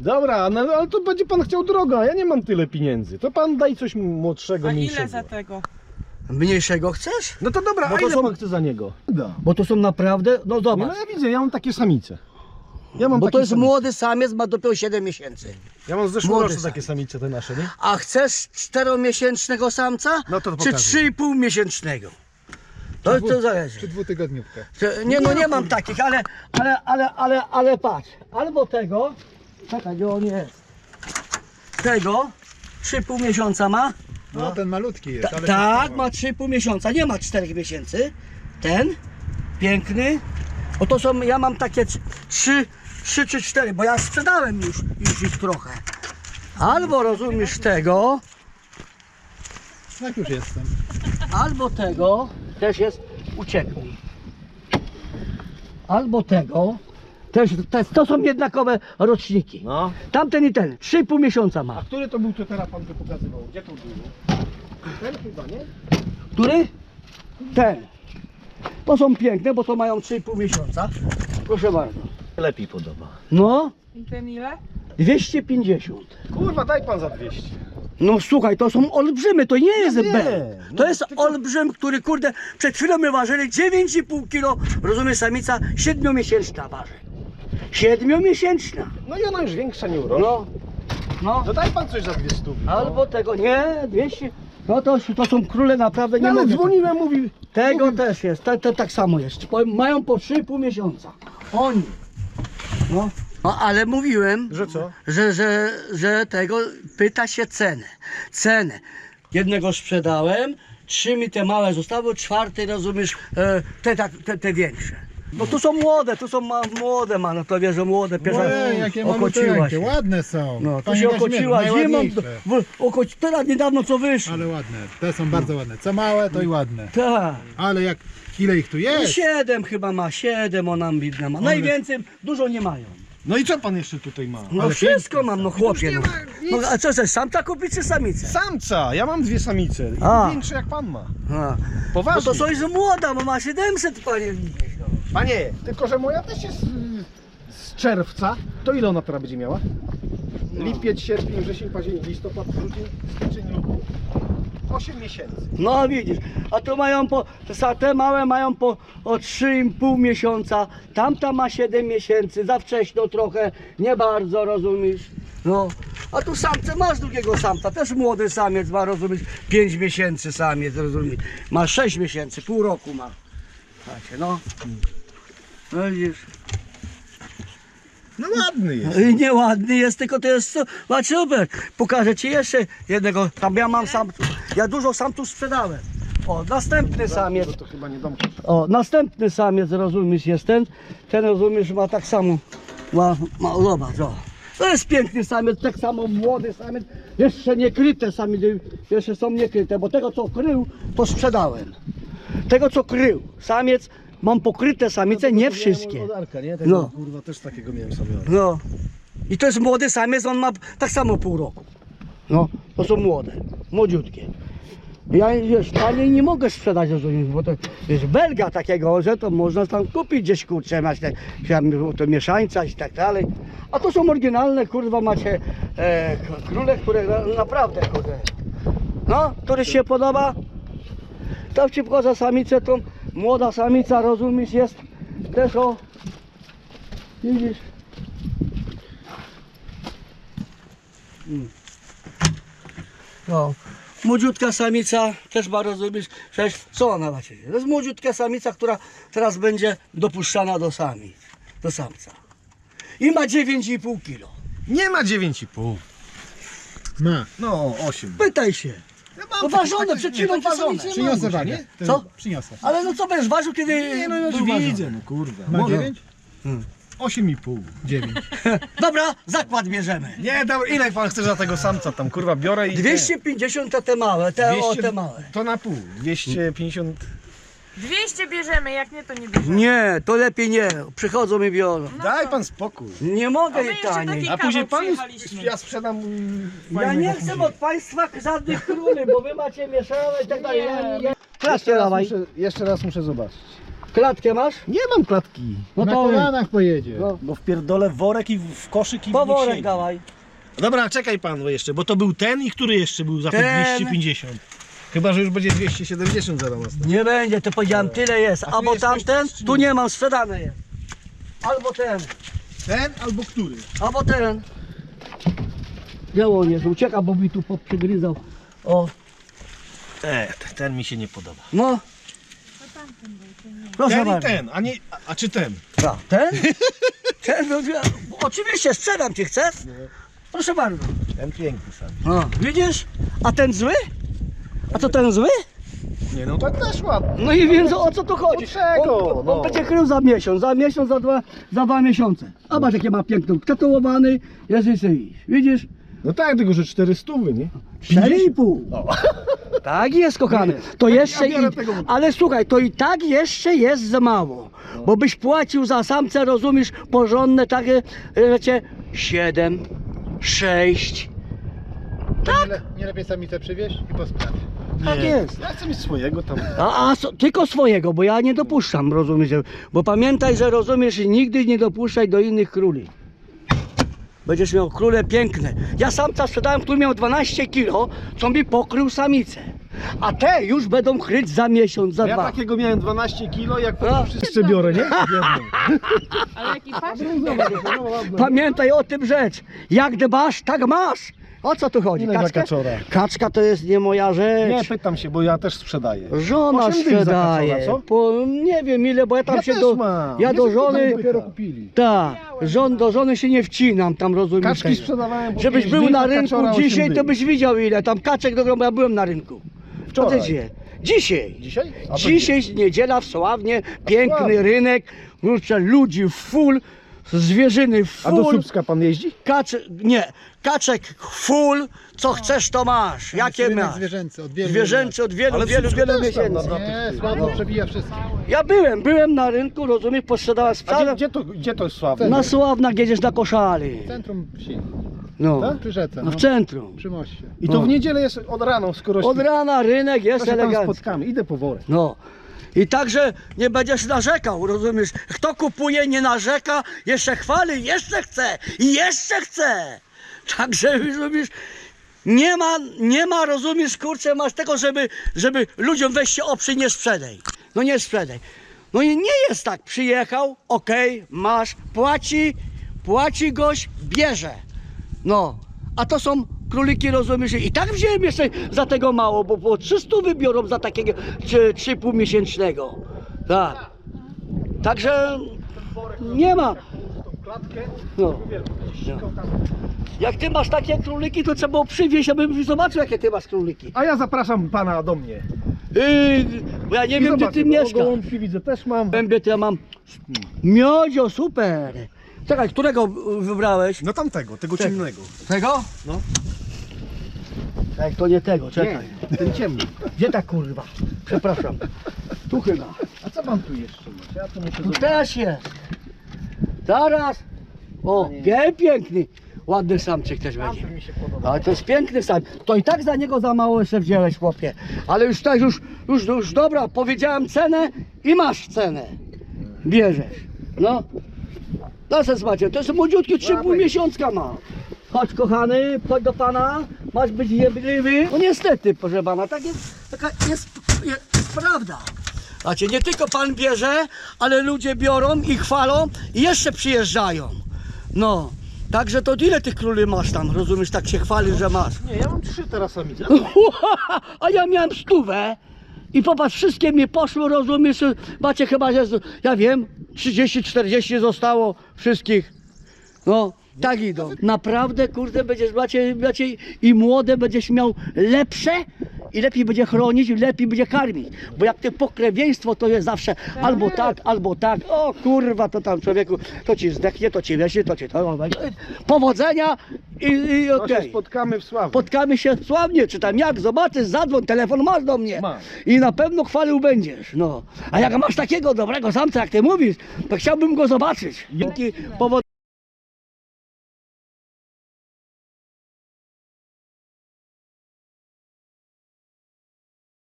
Dobra, no, ale to będzie pan chciał drogo, a ja nie mam tyle pieniędzy. To pan daj coś młodszego, A ile za tego? Mniejszego chcesz? No to dobra, Bo a to ile są- pan chce za niego? Da. Bo to są naprawdę, no No zobacz. ja widzę, ja mam takie samice. Ja mam Bo takie to jest samice. młody samiec, ma dopiero 7 miesięcy. Ja mam z zeszłego młody roku takie samice te nasze, nie? A chcesz czteromiesięcznego samca? No to czy pokażę. trzy i pół miesięcznego? To, to zależy. Czy dwutygodniówkę? Czy- Nie no, nie mam takich, ale, ale, ale, ale, ale patrz. Albo tego, czekaj, gdzie on jest. Tego, 3,5 miesiąca ma. No, ten malutki jest, Ta, ale tak, ma 3,5 miesiąca, nie ma 4 miesięcy. Ten, piękny. O to są, ja mam takie 3, 3 czy 4, bo ja sprzedałem już, już ich trochę. Albo rozumiesz tego. Tak już jestem. albo tego, też jest uciekły. Albo tego, też, to, to są jednakowe roczniki. No. Tamten i ten, 3,5 miesiąca A ma. który to był, co teraz pan tu pokazywał? Gdzie to był? Ten chyba, nie? Który? Ten. To są piękne, bo to mają 3,5 miesiąca. Proszę bardzo. Lepiej podoba. No, I ten ile? 250. Kurwa, daj pan za 200. No słuchaj, to są olbrzymy, to nie jest wiem, B. no, To jest tylko- olbrzym, który kurde, przed chwilą my ważyli 9,5 kg, rozumiesz, samica 7-miesięczna waży. 7-miesięczna. No i ona już większa nie urośnie. No, no. No daj pan coś za 200. No. Albo tego, nie, 200. No to, to są króle naprawdę, No nie ale mogę. dzwoniłem, mówi... Tego też jest, to, to tak samo jest. Mają po 3,5 miesiąca. Oni. No. no ale mówiłem, Że co? że, że, że tego pyta się cenę. Cenę. Jednego sprzedałem, trzy mi te małe zostały, czwarty rozumiesz, e, te, tak, te, te większe. No tu są młode, tu są ma, młode ma, no to wiesz, że młode, pierwsza Ojej, jakie okociła maluteńkie, się. ładne są. No, to Panie się Kazimierzu, okociła zimą, najładniejsze. w, okoci, teraz niedawno co wyszło. Ale ładne, te są bardzo ładne. Co małe, to i ładne. Tak. Ale jak, ile ich tu No jest? siedem chyba ma, siedem on ambitna ma. Najwięcej, dużo nie mają. No i co pan jeszcze tutaj ma? No Ale wszystko mam, no chłopie. No. no a co chcesz, samca kupić czy samicę? Samca, ja mam dwie samice. I A. większe jak pan ma. A. No Poważnie. to coś z młoda, bo ma 700 panie no. Panie, tylko że moja też jest y, z czerwca. To ile ona teraz będzie miała? Lipiec, sierpień, wrzesień, październik, listopad, grudzień, styczeń, luty. 8 miesięcy. No widzisz, a tu mają po, te sa- te małe mają po o 3,5 miesiąca, tamta ma 7 miesięcy, za wcześno trochę, nie bardzo, rozumiesz? No, a tu samce, masz drugiego samca, też młody samiec ma, rozumiesz, 5 miesięcy samiec, rozumiesz, ma 6 miesięcy, pół roku ma. Słuchajcie, no. No widzisz, No ładny jest. I nieładny jest, tylko to jest, patrz super, pokażę Ci jeszcze jednego, tam ja mam sam, ja dużo samców sprzedałem. O, następny samiec. To, chyba nie domka. O, następny samiec, rozumiesz, jest ten. Ten, rozumiesz, ma tak samo, ma, ma zobacz, o. To jest piękny samiec, tak samo młody samiec, jeszcze nie kryte samice, jeszcze są niekryte, bo tego co krył, to sprzedałem. Tego co krył, samiec, mam pokryte samice, nie wszystkie. No. kurwa, też takiego miałem sobie. No. I to jest młody samiec, on ma tak samo pół roku. No, to są młode, młodziutkie. Ja wiesz, taniej nie mogę sprzedać, rozumiesz, bo to jest belga takiego, że to można tam kupić gdzieś kurczę, masz te, tam, to mieszańca i tak dalej. A to są oryginalne, kurwa, macie e, k- króle, które na, naprawdę, kurde. No, któryś się podoba, to ci pokażę samicę, tą młoda samica, rozumiesz, jest też o, widzisz, No. Młodziutka samica, też ma rozumieć, przecież co ona ma ciebie? To jest młodziutka samica, która teraz będzie dopuszczana do samic, do samca. I ma 9,5 kg. Nie ma 9,5. Ma. No, 8. Pytaj się. No ważone, przed chwilą ważone. Przyniosę wagę. Co? Przyniosę. Ale no co będziesz ważył, kiedy Nie no, już był ważony? widzę, no kurwa. Ma Może- 9? 8,5. 9. Dobra, zakład bierzemy. Nie, dobra, ile pan chce za tego samca tam, kurwa, biorę i... 250 to te małe, te, o, 200 te małe. To na pół. 250... 200 bierzemy, jak nie to nie bierzemy. Nie, to lepiej nie, przychodzą i biorą. Daj pan spokój. Nie mogę jeszcze taniej. A później pan... przyjechaliśmy. Ja sprzedam... mm, Ja nie chcę od państwa żadnych króli, bo wy macie mieszane i tak dalej. Ja. Jeszcze Klatkę raz, dawaj. muszę, jeszcze raz muszę zobaczyć. Klatkę masz? Nie mam klatki. No Na to kolanach pojedzie. No. Bo wpierdolę w worek i w koszyk i po niech worek siedzi. dawaj. Dobra, czekaj pan jeszcze, bo to był ten i który jeszcze był za te Ten. 250? Chyba, że już będzie 270 zaraz. Nie będzie, to powiedziałem tyle jest. A tu Albo jest coś tamten, czy tu nie? mam, sprzedane jest. Albo ten, Ten albo który? albo ten. Biało nie, ucieka, bo mi tu poprzygryzał. O, E, ten mi się nie podoba. no. Proszę Ten i bardzo. ten, a nie, a, a czy ten? A, ten? Ten, no, ja- oczywiście sprzedam ci, chcesz? Proszę bardzo. Ten piękny sam. Widzisz? A ten zły? A co ten zły? Nie no, tak też ładnie. No i więc o co tu chodzi? Od czego? On, on No. będzie krył za miesiąc, za miesiąc, za dwa, za dwa miesiące. A zobacz jakie ma piękną, tatuowany, jest i sobie. Widzisz? No tak, tylko że 400, nie? 4,5. Tak jest, kochany. To jeszcze i. Ale słuchaj, to i tak jeszcze jest za mało. Bo byś płacił za samce, rozumiesz, porządne takie, wiecie, 7, 6. Nie, le, nie lepiej samicę przywieźć i posprzedać. Tak jest. Ja chcę mieć swojego tam. A, a so, tylko swojego, bo ja nie dopuszczam, rozumiesz? Bo pamiętaj, że rozumiesz, nigdy nie dopuszczaj do innych króli. Będziesz miał króle piękne. Ja samca sprzedałem, który miał 12 kilo, co mi pokrył samicę. A te już będą kryć za miesiąc, za Ja dwa. takiego miałem 12 kilo, jak A. potem wszyscy biorę, nie? Ale jaki pasz? Pamiętaj o tym rzecz. Jak dbasz, tak masz. O co tu chodzi? Ile za Kaczka? kaczora? Kaczka to jest nie moja rzecz. Nie, pytam się, bo ja też sprzedaję. Żona Osiem dych za sprzedaje. kaczora, co? Po, nie wiem ile, bo ja tam Ja się też do. mam. Ja Nie, do żony. Dopiero kupili. Tak, żon, do żony się nie wcinam tam, rozumiesz? Kaczki sprzedawałem po Żebyś pięć był dych, na a rynku kaczora osiem dzisiaj, to byś widział ile tam kaczek do grobu, ja byłem na rynku. Wczoraj. Wczoraj. Dzisiaj. Dzisiaj? A to Dzisiaj niedziela w Sławnie, piękny Sławnie. rynek, kurczę, ludzi full, zwierzyny A do full, Słupska pan jeździ? kaczek, nie, kaczek full, co chcesz to masz, jakie Rynek masz. Zwierzęcy od wielu Zwierzęcy od wielu, wielu, wielu miesięcy. na- lat. Nie, słabo przebija wszystko. Ja byłem, byłem na rynku, rozumiesz, posprzedałem A gdzie, gdzie, to, gdzie to jest sławne? Na Sławna jedziesz na koszali. Centrum wsi. No, Tak? Przy rzece. no No. w centrum. Przy moście. I to No. w niedzielę jest od rana, skoro Od rana rynek jest się tam elegancki. spotkamy. Idę po worek. No. I także nie będziesz narzekał, rozumiesz? Kto kupuje, nie narzeka, jeszcze chwali, jeszcze chce i jeszcze chce. Także rozumiesz, nie ma, nie ma, rozumiesz, kurczę, masz tego, żeby, żeby ludziom weź się oprzy, nie sprzedaj. No nie sprzedaj. No i nie jest tak, przyjechał, okej, masz, płaci, płaci gość, bierze. No, a to są króliki, rozumiesz, i tak wziąłem jeszcze za tego mało, bo po 300 wybiorą za takiego czy- 3,5 miesięcznego. Tak. Także nie ma. No. no. Jak ty masz takie króliki, to trzeba było przywieźć, abym zobaczył, jakie ty masz króliki. A ja zapraszam pana do mnie. Yy, bo ja nie I wiem, gdzie zobaczę, ty bo mieszkasz. Gołąbki widzę też mam. Bębie to ja mam. Miodzio, super. Czekaj, którego wybrałeś? No tamtego, tego Czekaj. ciemnego. Tego? No. Tak, to nie tego, czekaj. Nie, ten ciemny. Gdzie ta kurwa? Przepraszam. Tu chyba. A co mam tu jeszcze? Ja muszę Tu też jest. Zaraz. O, piękny. Ładny samczyk też będzie. Tamten mi się podoba. Ale to jest piękny sam. To i tak za niego za mało jeszcze wziąłeś, chłopie. Ale już tak, już, już, już dobra, powiedziałem cenę i masz cenę. Bierzesz. No. No se macie, to jest młodziutki, 3,5 miesiączka ma. Chodź kochany, chodź do pana, masz być jebliwy. No niestety, proszę pana, tak jest, taka jest, jest prawda. Znaczy, nie tylko pan bierze, ale ludzie biorą i chwalą i jeszcze przyjeżdżają. No, także to ile tych króli masz tam, rozumiesz, tak się chwalisz, że masz. Nie, ja mam trzy teraz samice. A ja miałem stówę i popatrz, wszystkie mi poszły, rozumiesz, macie chyba, że, ja wiem, 30-40 zostało wszystkich. No, tak idą. Naprawdę, kurde, będziesz, macie, macie i młode będziesz miał lepsze i lepiej będzie chronić, i lepiej będzie karmić. Bo jak te pokrewieństwo to jest zawsze albo tak, albo tak. O kurwa, to tam człowieku, to ci zdechnie, to ci weźmie, to ci to. Powodzenia i, i To okej. się spotkamy w Sławie. Spotkamy się sławnie, czy tam jak, zobaczysz, zadzwoń, telefon masz do mnie Mam. i na pewno chwalił będziesz, no. A jak masz takiego dobrego samca, jak ty mówisz, to chciałbym go zobaczyć. Dzięki.